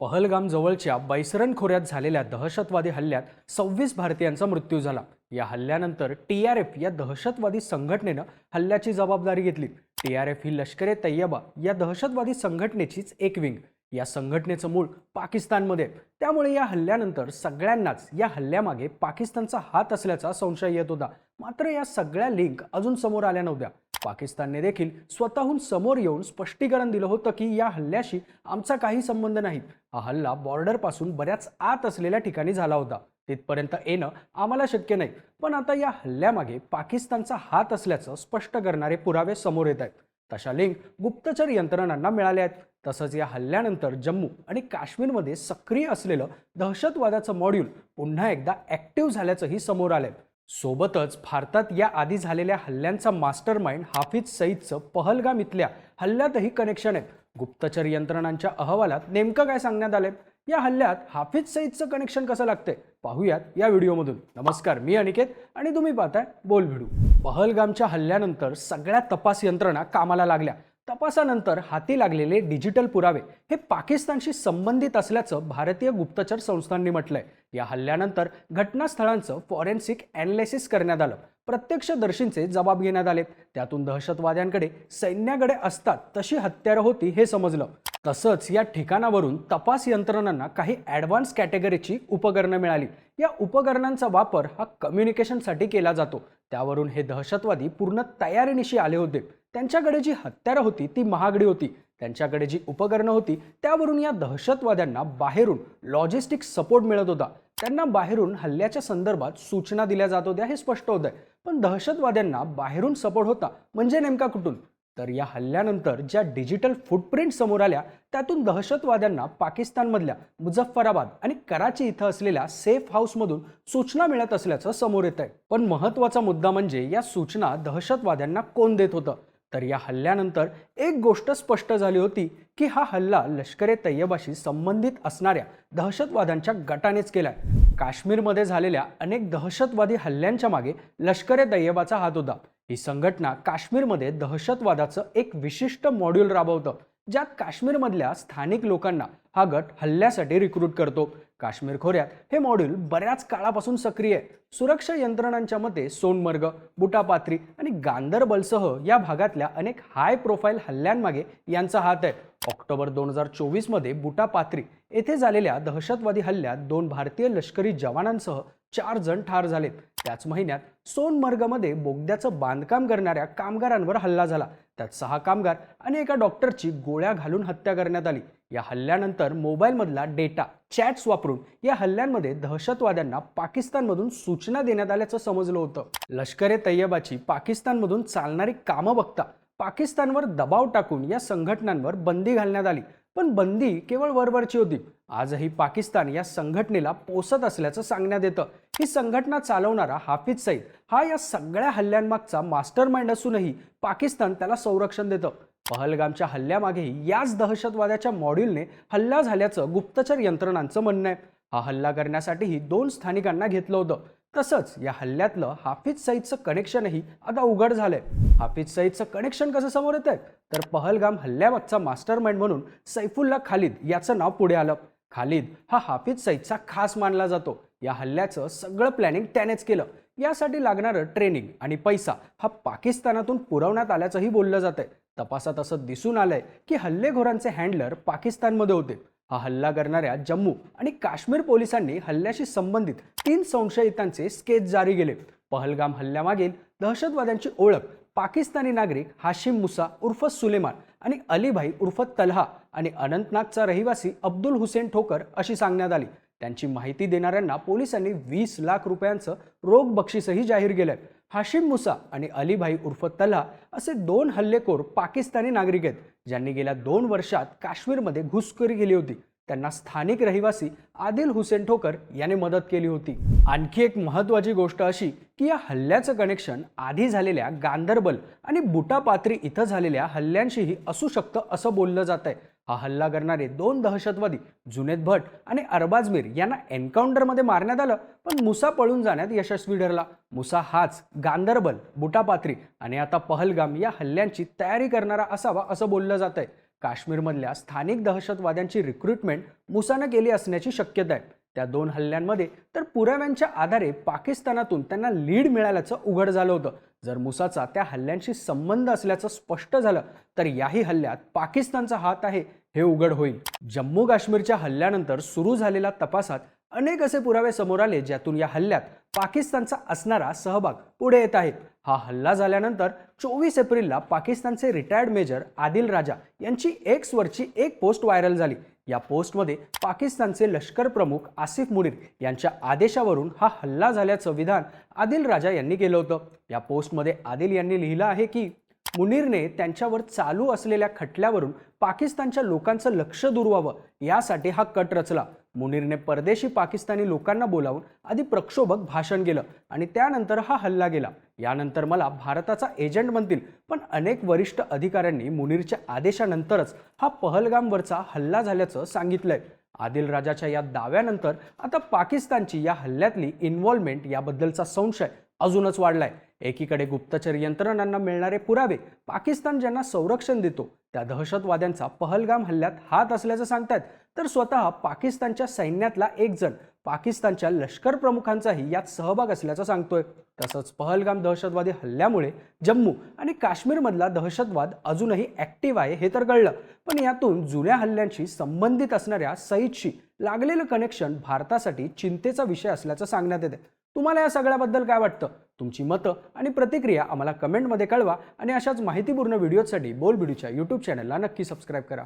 पहलगाम जवळच्या बैसरन खोऱ्यात झालेल्या दहशतवादी हल्ल्यात सव्वीस भारतीयांचा मृत्यू झाला. या हल्ल्यानंतर टी आर एफ या दहशतवादी संघटनेनं हल्ल्याची जबाबदारी घेतली. टी आर एफ ही लष्करे ए तय्यबा या दहशतवादी संघटनेचीच एक विंग. या संघटनेचं मूळ पाकिस्तानमध्ये. त्यामुळे या हल्ल्यानंतर सगळ्यांनाच या हल्ल्यामागे पाकिस्तानचा हात असल्याचा संशय येत होता. मात्र या सगळ्या लिंक अजून समोर आल्या नव्हत्या. पाकिस्तानने देखील स्वतःहून समोर येऊन स्पष्टीकरण दिलं होतं की या हल्ल्याशी आमचा काही संबंध नाही. हा हल्ला बॉर्डरपासून बऱ्याच आत असलेल्या ठिकाणी झाला होता. तिथपर्यंत येणं आम्हाला शक्य नाही. पण आता या हल्ल्यामागे पाकिस्तानचा हात असल्याचं स्पष्ट करणारे पुरावे समोर येत आहेत. तशा लिंक गुप्तचर यंत्रणांना मिळाल्या आहेत. तसंच या हल्ल्यानंतर जम्मू आणि काश्मीरमध्ये सक्रिय असलेलं दहशतवादाचं मॉड्यूल पुन्हा एकदा ॲक्टिव्ह झाल्याचंही समोर आलंय. सोबतच भारतात या आधी झालेल्या हल्ल्यांचा मास्टर माइंड हाफिज सईदचं पहलगाम इथल्या हल्ल्यातही कनेक्शन आहे गुप्तचर यंत्रणांच्या अहवालात नेमकं काय सांगण्यात आलंय या हल्ल्यात हाफिज सईदचं कनेक्शन कसं लागतंय? पाहूयात या व्हिडिओमधून. नमस्कार मी अनिकेत आणि तुम्ही पाहताय बोल भिडू पहलगामच्या हल्ल्यानंतर सगळ्या तपास यंत्रणा कामाला लागल्या. तपासानंतर हाती लागलेले डिजिटल पुरावे हे पाकिस्तानशी संबंधित असल्याचं भारतीय गुप्तचर संस्थांनी म्हटलंय. या हल्ल्यानंतर घटनास्थळांचं फॉरेन्सिक अॅनालिसिस करण्यात आलं. प्रत्यक्षदर्शींचे जबाब घेण्यात आले. त्यातून दहशतवाद्यांकडे सैन्याकडे असतात तशी हत्यारं होती हे समजलं. तसंच या ठिकाणावरून तपास यंत्रणांना काही ॲडव्हान्स कॅटेगरीची उपकरणं मिळाली. या उपकरणांचा वापर हा कम्युनिकेशनसाठी केला जातो. त्यावरून हे दहशतवादी पूर्ण तयारीनिशी आले होते. त्यांच्याकडे जी हत्यारं होती ती महागडी होती. त्यांच्याकडे जी उपकरणं होती त्यावरून या दहशतवाद्यांना बाहेरून लॉजिस्टिक सपोर्ट मिळत होता. त्यांना बाहेरून हल्ल्याच्या संदर्भात सूचना दिल्या जात होत्या हे स्पष्ट होत आहे पण दहशतवाद्यांना बाहेरून सपोर्ट होता म्हणजे नेमका कुठून? तर या हल्ल्यानंतर ज्या डिजिटल फुटप्रिंट समोर आल्या त्यातून दहशतवाद्यांना पाकिस्तानमधल्या मुझफ्फराबाद आणि कराची इथं असलेल्या सेफ हाऊसमधून सूचना मिळत असल्याचं समोर येत आहे पण महत्त्वाचा मुद्दा म्हणजे या सूचना दहशतवाद्यांना कोण देत होतं? तर या हल्ल्यानंतर एक गोष्ट स्पष्ट झाली होती की हा हल्ला लष्कर ए तय्यबाशी संबंधित असणाऱ्या दहशतवाद्यांच्या गटानेच केलाय. काश्मीरमध्ये झालेल्या अनेक दहशतवादी हल्ल्यांच्या मागे लष्कर ए तय्यबाचा हात होता. ही संघटना काश्मीरमध्ये दहशतवादाचं एक विशिष्ट मॉड्यूल राबवतं ज्यात काश्मीरमधल्या स्थानिक लोकांना हा गट हल्ल्यासाठी रिक्रूट करतो. काश्मीर खोऱ्यात हे मॉड्यूल बऱ्याच काळापासून सक्रिय आहे. सुरक्षा यंत्रणांच्या मते सोनमर्ग बुटापात्री आणि गांदरबलसह या भागातल्या अनेक हाय प्रोफाईल हल्ल्यांमागे यांचा हात आहे. ऑक्टोबर दोन हजार चोवीसमध्ये बुटापात्री येथे झालेल्या दहशतवादी हल्ल्यात दोन भारतीय लष्करी जवानांसह चार जण ठार झालेत. त्याच महिन्यात सोनमर्गमध्ये बोगद्याचं बांधकाम करणाऱ्या कामगारांवर हल्ला झाला. त्यात सहा कामगार आणि एका डॉक्टरची गोळ्या घालून हत्या करण्यात आली. या हल्ल्यानंतर मोबाईलमधला डेटा चॅट्स वापरून या हल्ल्यांमध्ये दहशतवाद्यांना पाकिस्तानमधून सूचना देण्यात आल्याचं समजलं होतं. लष्कर ए तय्यबाची पाकिस्तानमधून चालणारी कामं बघता पाकिस्तानवर दबाव टाकून या संघटनांवर बंदी घालण्यात आली. पण बंदी केवळ वरवरची होती. आजही पाकिस्तान या संघटनेला पोसत असल्याचं सांगण्यात येतं. ही संघटना चालवणारा हाफिज सईद हा या सगळ्या हल्ल्यांमागचा मास्टर माइंड असूनही पाकिस्तान त्याला संरक्षण देतं. पहलगामच्या हल्ल्यामागेही याच दहशतवाद्याच्या मॉड्यूलने हल्ला झाल्याचं गुप्तचर यंत्रणांचं म्हणणं आहे. हा हल्ला करण्यासाठीही दोन स्थानिकांना घेतलं होतं. तसंच या हल्ल्यातलं हाफिज सईदचं कनेक्शनही आता उघड झालंय. हाफिज सईदचं कनेक्शन कसं समोर येत आहे तर पहलगाम हल्ल्यामागचा मास्टर माइंड म्हणून सैफुल्ला खालिद याचं नाव पुढे आलं. खालिद हा हाफिज सईदचा खास मानला जातो. या हल्ल्याचं सगळं प्लॅनिंग त्यानेच केलं. यासाठी लागणारं ट्रेनिंग आणि पैसा हा पाकिस्तानातून पुरवण्यात आल्याचंही बोललं जात आहे तपासात असं दिसून आलंय की हल्लेखोरांचे हँडलर पाकिस्तानमध्ये होते. हा हल्ला करणाऱ्या जम्मू आणि काश्मीर पोलिसांनी हल्ल्याशी संबंधित तीन संशयितांचे स्केच जारी केले. पहलगाम हल्ल्यामागील दहशतवाद्यांची ओळख पाकिस्तानी नागरिक हाशिम मुसा उर्फ सुलेमान आणि अलीभाई उर्फ तल्हा आणि अनंतनागचा रहिवासी अब्दुल हुसेन ठोकर अशी सांगण्यात आली. त्यांची माहिती देणाऱ्यांना पोलिसांनी वीस लाख रुपयांचं रोख बक्षीसही जाहीर केलंय. हाशिम मुसा आणि अलीभाई उर्फ तला असे दोन हल्लेखोर पाकिस्तानी नागरिक आहेत ज्यांनी गेल्या दोन वर्षात काश्मीरमध्ये घुसखोरी केली होती. त्यांना स्थानिक रहिवासी आदिल हुसेन ठोकर याने मदत केली होती. आणखी एक महत्त्वाची गोष्ट अशी की या हल्ल्याचं कनेक्शन आधी झालेल्या गांदरबल आणि बुटापात्री इथं झालेल्या हल्ल्यांशीही असू शकतं असं बोललं जात आहे हा हल्ला करणारे दोन दहशतवादी जुनेद भट आणि अरबाज मीर यांना एन्काउंटरमध्ये मारण्यात आलं पण मुसा पळून जाण्यात यशस्वी ठरला. मुसा हाच गांदरबल बुटापात्री आणि आता पहलगाम या हल्ल्यांची तयारी करणारा असावा असं बोललं जात आहे काश्मीरमधल्या स्थानिक दहशतवाद्यांची रिक्रुटमेंट मुसानं केली असण्याची शक्यता आहे. त्या दोन हल्ल्यांमध्ये तर पुराव्यांच्या आधारे पाकिस्तानातून त्यांना लीड मिळाल्याचं उघड झालं होतं. जर मुसाचा त्या हल्ल्यांशी संबंध असल्याचं स्पष्ट झालं तर याही हल्ल्यात पाकिस्तानचा हात आहे हे उघड होईल. जम्मू काश्मीरच्या हल्ल्यानंतर सुरू झालेल्या तपासात अनेक असे पुरावे समोर आले ज्यातून या हल्ल्यात पाकिस्तानचा असणारा सहभाग पुढे येत आहे. हा हल्ला झाल्यानंतर चोवीस एप्रिलला पाकिस्तानचे रिटायर्ड मेजर आदिल राजा यांची एक्स वरची एक पोस्ट व्हायरल झाली. या पोस्टमध्ये पाकिस्तानचे लष्कर प्रमुख आसिफ मुनीर यांच्या आदेशावरून हा हल्ला झाल्याचं विधान आदिल राजा यांनी केलं होतं. या पोस्टमध्ये आदिल यांनी लिहिलं आहे की मुनीरने त्यांच्यावर चालू असलेल्या खटल्यावरून पाकिस्तानच्या लोकांचं लक्ष दुरवावं यासाठी हा कट रचला. मुनीरने परदेशी पाकिस्तानी लोकांना बोलावून आधी प्रक्षोभक भाषण केलं आणि त्यानंतर हा हल्ला गेला यानंतर मला भारताचा एजंट म्हणतील पण अनेक वरिष्ठ अधिकाऱ्यांनी मुनीरच्या आदेशानंतरच हा पहलगामवरचा हल्ला झाल्याचं सांगितलंय. आदिल राजाच्या या दाव्यानंतर आता पाकिस्तानची या हल्ल्यातली इन्व्हॉल्वमेंट याबद्दलचा संशय अजूनच वाढलाय. एकीकडे गुप्तचर यंत्रणांना मिळणारे पुरावे पाकिस्तान ज्यांना संरक्षण देतो त्या दहशतवाद्यांचा पहलगाम हल्ल्यात हात असल्याचं सांगतायत. तर स्वतः पाकिस्तानच्या सैन्यातला एक जण पाकिस्तानच्या लष्कर प्रमुखांचाही यात सहभाग असल्याचं सांगतोय. तसंच पहलगाम दहशतवादी हल्ल्यामुळे जम्मू आणि काश्मीरमधला दहशतवाद अजूनही ॲक्टिव्ह आहे हे तर कळलं. पण यातून जुन्या हल्ल्यांशी संबंधित असणाऱ्या सईदशी लागलेलं कनेक्शन भारतासाठी चिंतेचा विषय असल्याचं सांगण्यात येते तुम्हाला या सगळ्याबद्दल काय वाटतं? तुमची मतं आणि प्रतिक्रिया आम्हाला कमेंटमध्ये कळवा आणि अशाच माहितीपूर्ण व्हिडिओसाठी बोलबिडूच्या यूट्यूब चॅनलला नक्की सबस्क्राईब करा.